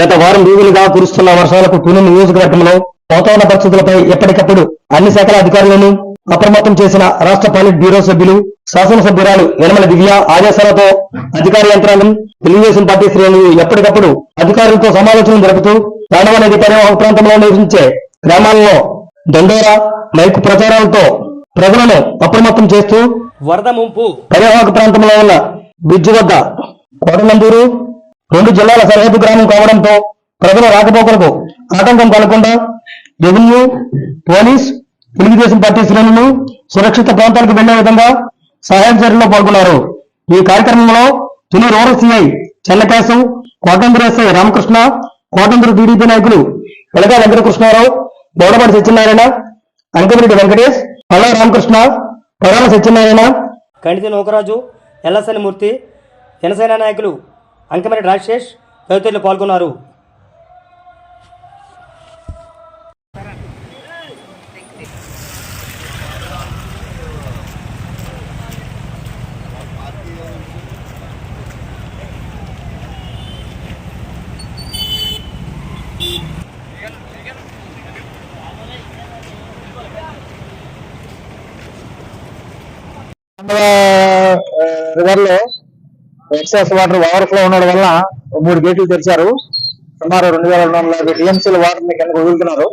గత వారం రోజులుగా కురుస్తున్న వర్షాలకు తుని నియోజకవర్గంలో వాతావరణ పరిస్థితులపై ఎప్పటికప్పుడు అన్ని శాఖల అధికారులను అప్రమత్తం చేసిన రాష్ట్ర పాలిట్ బ్యూరో సభ్యులు శాసనసభ్యురాలు యనమల దివ్య ఆదేశాలతో అధికార యంత్రాంగం తెలుగుదేశం పార్టీ శ్రేణులు ఎప్పటికప్పుడు అధికారులతో సమాలోచనలు జరుపుతూ తాండవ నది పరివాహక ప్రాంతంలో నివసించే గ్రామాల్లో దండోరా మైకు ప్రచారాలతో ప్రజలను అప్రమత్తం చేస్తూ వరద ముంపు. పరివాహక ప్రాంతంలో ఉన్న బ్రిడ్జి వద్ద కోటనందూరు రెండు జిల్లాల సరిహద్దు గ్రామం కావడంతో ప్రజల రాకపోకలకు ఆటంకం కలగకుండా రెవెన్యూ పోలీస్ తెలుగుదేశం పార్టీ శ్రేణులు సురక్షిత ప్రాంతాలకు వెళ్ళే విధంగా సహాయ చర్యల్లో పాల్గొన్నారు. ఈ కార్యక్రమంలో తొలి rural CI Chellakesam Kotanduru SI Ramakrishna Kotanduru TDP నాయకులు వెలగా వెంకటకృష్ణారావు బోడపాటి సత్యనారాయణ అంకమిరెడ్డి వెంకటేష్ పల్లా రామకృష్ణ పరాల సత్యనారాయణ కణితి నూకరాజు ఎల్లసని మూర్తి జనసేన నాయకులు అంకమరెడ్డి రాజశేష్ తదితరులు పాల్గొన్నారు. రివర్లో ఎక్సెస్ వాటర్ ఓవర్ఫ్లో ఉండడం వల్ల మూడు గేట్లు తెరిచారు. సుమారు రెండు వేల రెండు వందల యాభై టీఎంసీల వాటర్ని కిందకు వదులుతున్నారు.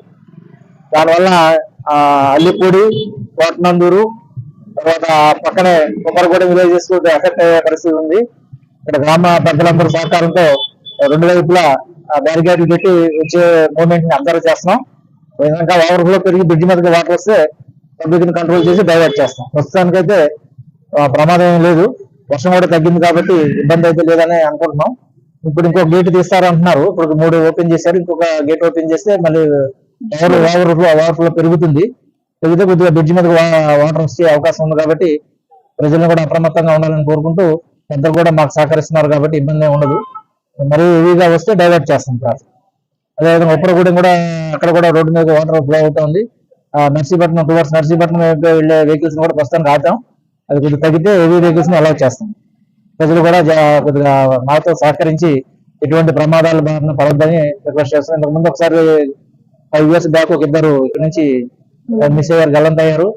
దానివల్ల అల్లిపూడి కోటనందూరు తర్వాత పక్కనే కుమ్మరగూడెం విలేజెస్ ఎఫెక్ట్ అయ్యే పరిస్థితి ఉంది. ఇక్కడ గ్రామ పెద్దలందరూ సహకారంతో రెండు వైపులా బ్యారికేడ్లు పెట్టి వచ్చే మూమెంట్ని అబ్జర్వ్ చేస్తున్నాం. ఇంకా ఓవర్ ఫ్లో పెరిగి బ్రిడ్జ్ మీదకి వాటర్ వస్తే పబ్లిక్ని కంట్రోల్ చేసి డైవర్ట్ చేస్తాం ప్రస్తుతానికైతే ప్రమాదం లేదు. వర్షం కూడా తగ్గింది కాబట్టి ఇబ్బంది అయితే లేదని అనుకుంటున్నాం. ఇప్పుడు ఇంకో గేట్ తీస్తారు అంటున్నారు ఇప్పుడు మూడు ఓపెన్ చేశారు. ఇంకొక గేట్ ఓపెన్ చేస్తే మళ్ళీ over overflow overflow పెరుగుతుంది. పెరిగితే కొద్దిగా బ్రిడ్జ్ మీద వాటర్ వచ్చే అవకాశం ఉంది కాబట్టి ప్రజలను కూడా అప్రమత్తంగా ఉండాలని కోరుకుంటూ పెద్దలు కూడా మాకు సహకరిస్తున్నారు కాబట్టి ఇబ్బంది ఉండదు. మరీ హెవీగా వస్తే డైవర్ట్ చేస్తాం సార్. అదేవిధంగా ఉప్పరగూడెం కూడా అక్కడ కూడా రోడ్డు మీద వాటర్ ఫ్లో అవుతుంది. ఆ, నర్సీపట్నం టువర్స్ నర్సీపట్నం వెళ్ళే వెహికల్స్ కూడా ప్రస్తుతానికి ఆపాం. అది కొద్దిగా తగ్గితే హెవీ వెహికల్స్ అలౌ చేస్తాం. ప్రజలు కూడా కొద్దిగా మాతో సహకరించి ఎటువంటి ప్రమాదాలు బారిన పడొద్దని రిక్వెస్ట్ చేస్తాం. ఇంతకు ముందు ఒకసారి ఫైవ్ ఇయర్స్ బ్యాక్ ఒక ఇద్దరు ఇక్కడ నుంచి మిస్ అయ్యారు గల్లంత అయ్యారు.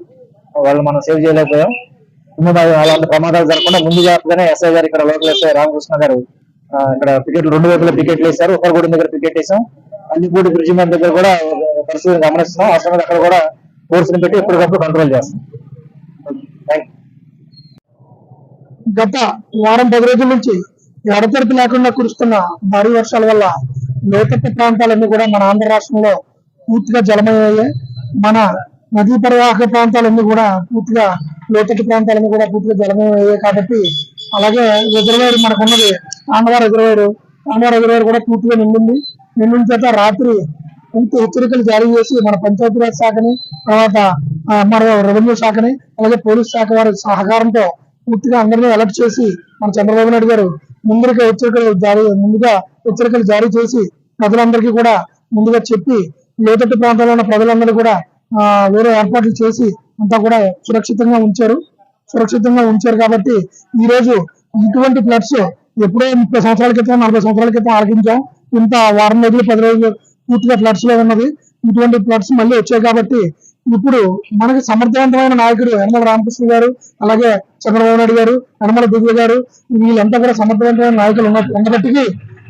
వాళ్ళు మనం సేవ్ చేయలేకపోయాం. ముందు అలాంటి ప్రమాదాలు జరగకుండా ముందు జాగ్రత్తగానే ఎస్ఐ గారు ఇక్కడ లోకల్ ఎస్ఐ రామకృష్ణ గారు ఇక్కడ పికెట్లు రెండు వైపులా పికెట్లు వేశారు. ఒకరిగూడెం దగ్గర పికెట్ వేసాం అల్లిపూడి బ్రిడ్జి మీద దగ్గర కూడా పరిస్థితిని గమనిస్తున్నాం. అవసరం అక్కడ కూడా ఫోర్స్ని పెట్టి ఎప్పటికప్పుడు కంట్రోల్ చేస్తాం. థ్యాంక్ గత వారం పది రోజుల నుంచి ఎడతెరిపి లేకుండా కురుస్తున్న భారీ వర్షాల వల్ల లోతట్టు ప్రాంతాలన్నీ కూడా మన ఆంధ్ర రాష్ట్రంలో పూర్తిగా జలమయ్యాయి మన నదీ పరివాహక ప్రాంతాలన్నీ కూడా పూర్తిగా లోతట్టు ప్రాంతాలన్నీ కూడా పూర్తిగా జలమయ్యాయి కాబట్టి అలాగే రిజర్వేర్ మనకున్నది ఉన్నది తాండవ రిజర్వేర్ తాండవ రిజర్వేర్ కూడా పూర్తిగా నిండింది. నిండిన చేత రాత్రి పూర్తి హెచ్చరికలు జారీ చేసి మన పంచాయతీరాజ్ శాఖని తర్వాత మన రెవెన్యూ శాఖని అలాగే పోలీస్ శాఖ వారి సహకారంతో పూర్తిగా అందరినీ అలర్ట్ చేసి మన చంద్రబాబు నాయుడు గారు ముందుగా హెచ్చరికలు జారీ ముందుగా హెచ్చరికలు జారీ చేసి ప్రజలందరికీ కూడా ముందుగా చెప్పి లోతట్టు ప్రాంతాల్లో ఉన్న ప్రజలందరూ కూడా వేరే ఏర్పాట్లు చేసి అంతా కూడా సురక్షితంగా ఉంచారు. సురక్షితంగా ఉంచారు కాబట్టి ఈ రోజు ఇటువంటి ఫ్లడ్స్ ఎప్పుడో ముప్పై సంవత్సరాల క్రితం నలభై సంవత్సరాల క్రితం ఆలకించాం ఇంత వారం రోజులు పది రోజులు పూర్తిగా ఫ్లడ్స్లో ఉన్నది. ఇటువంటి ఫ్లడ్స్ మళ్ళీ వచ్చాయి కాబట్టి ఇప్పుడు మనకి సమర్థవంతమైన నాయకుడు యనమల రామకృష్ణ గారు అలాగే చంద్రబాబు నాయుడు గారు యనమల దివ్య గారు వీళ్ళంతా కూడా సమర్థవంతమైన నాయకులు ఉన్నారు ఉన్నప్పటికీ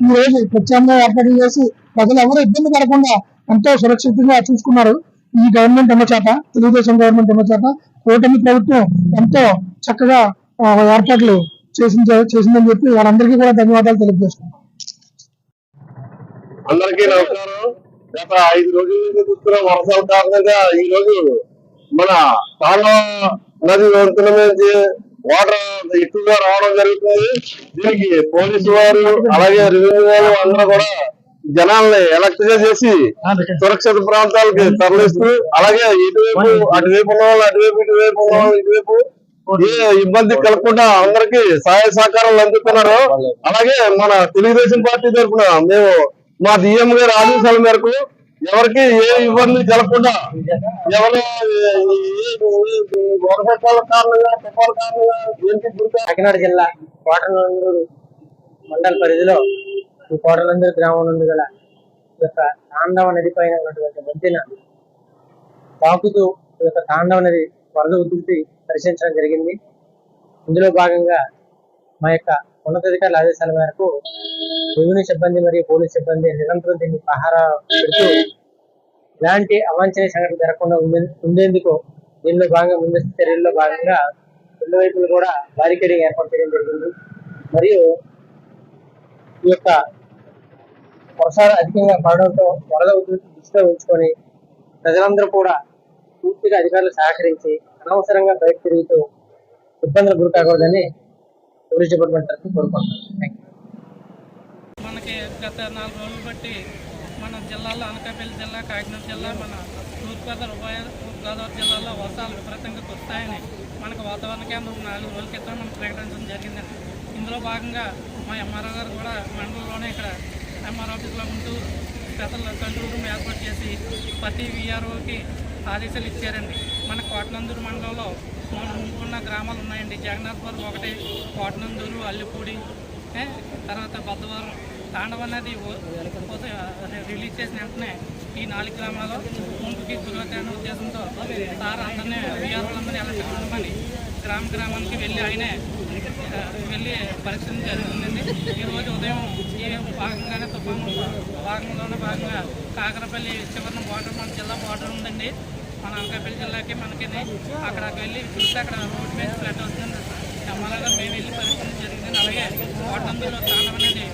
ఈ రోజు ప్రత్యామ్నాయ ఏర్పాట్లు చేసి ప్రజలు ఎవరు ఇబ్బంది పడకుండా ఎంతో సురక్షితంగా చూసుకున్నారు. ఈ గవర్నమెంట్ ఉన్న చేత తెలుగుదేశం గవర్నమెంట్ ఉన్న చేత కూటమి ప్రభుత్వం ఎంతో చక్కగా ఏర్పాట్లు చేసింది చేసిందని చెప్పి వాళ్ళందరికీ కూడా ధన్యవాదాలు తెలియజేస్తున్నాం. అందరికీ నమస్కారం. గత ఐదు రోజుల నుంచి చూస్తున్న వర్షాల కారణంగా ఈ రోజు మన కాలువ నది వంతుల నుంచి వాటర్ ఎక్కువగా రావడం జరుగుతుంది. దీనికి పోలీసు వారు అలాగే రెవెన్యూ వారు అందరూ కూడా జనాల్ని ఎలక్ట్ చేసి సురక్షిత ప్రాంతాలకి తరలిస్తూ అలాగే ఇటువైపు అటువైపు ఉన్న వాళ్ళు అటువైపు ఇటువైపు ఉన్న వాళ్ళు ఇటువైపు ఏ ఇబ్బంది కలగకుండా అందరికి సహాయ సహకారాలు అందుతున్నారు అలాగే మన తెలుగుదేశం పార్టీ తరఫున మేము మా డిఎం గారి ఆదేశాల మేరకు ఎవరికి ఏ ఇబ్బంది కలగకుండా ఎవరు వర్షాల కారణంగా తుఫాన్ కారణంగా కాకినాడ జిల్లా కోటనందూరు మండల పరిధిలో ఈ కోటలందరి గ్రామం నుండి గల ఈ యొక్క తాండవ నది పైన ఉన్నటువంటి వంతెన తాకుతూ ఈ యొక్క తాండవ నది వరద ఉధృతి దర్శించడం జరిగింది. ఇందులో భాగంగా మా యొక్క ఉన్నతాధికారుల ఆదేశాల మేరకు రెవెన్యూ సిబ్బంది మరియు పోలీస్ సిబ్బంది నిరంతరం దీన్ని పహారా పెడుతూ ఇలాంటి అవాంఛనీయ సంఘటనలు జరగకుండా ఉండేందుకు దీనిలో భాగంగా ముందస్తు చర్యల్లో భాగంగా రెండు వైపులు కూడా బారికేడింగ్ ఏర్పాటు చేయడం జరిగింది. మరియు ఈ యొక్క వర్షాలు అధికంగా పడడంతో వరద ఉధృతి దృష్టిలో ఉంచుకొని ప్రజలందరూ కూడా పూర్తిగా అధికారులు సహకరించి అనవసరంగా బయట తిరుగుతూ ఇబ్బందులు గురికాకూడదని పోలీస్ డిపార్ట్మెంట్ తరఫున కోరుకుంటున్నాను. Thank you. మనకి గత నాలుగు రోజులు బట్టి మన జిల్లాలో అనకాపల్లి జిల్లా కాకినాడ జిల్లా మన తూర్పుగోదావరి ఉభయ గోదావరి జిల్లాలో వర్షాలు విపరీతంగా కురుస్తాయని మనకు వాతావరణ కేంద్రం నాలుగు రోజుల క్రితం మనం ప్రకటించడం జరిగిందండి ఇందులో భాగంగా మా ఎంఆర్ఓ గారు కూడా మండలంలోనే ఇక్కడ ఎంఆర్ ఆఫీస్లో ఉంటూ స్పెషల్ కంట్రోల్ రూమ్ ఏర్పాటు చేసి ప్రతి విఆర్ఓకి ఆదేశాలు ఇచ్చారండి. మన కోటనందూరు మండలంలో మనం గ్రామాలు ఉన్నాయండి. జగన్నాథపురం ఒకటి కోటనందూరు అల్లిపూడి తర్వాత బద్దవరం. తాండవ అనేది ఉదయం రిలీజ్ చేసిన వెంటనే ఈ నాలుగు గ్రామాల్లో ముందుకి గురవుతాయనే ఉద్దేశంతో సార్ అందరినీ విఆర్ఓలందరినీ ఎలా చెప్పమని గ్రామ గ్రామానికి వెళ్ళి ఆయనే వెళ్ళి పరిశీలన జరుగుతుందండి. ఈరోజు ఉదయం ఈ భాగంగానే తుఫాను భాగంలోనే భాగంగా కాకరపల్లి చివరిన బార్డర్ మన జిల్లా బార్డర్ ఉందండి. మన అనకాపల్లి జిల్లాకి మనకి అక్కడికి వెళ్ళి చూస్తే అక్కడ రోడ్ మీద ఫ్లడ్ వస్తుంది. ఎమ్మెల్యేగా మేము వెళ్ళి పరిస్థితి జరిగింది. అలాగే కోటనందూరు తాండం అనేది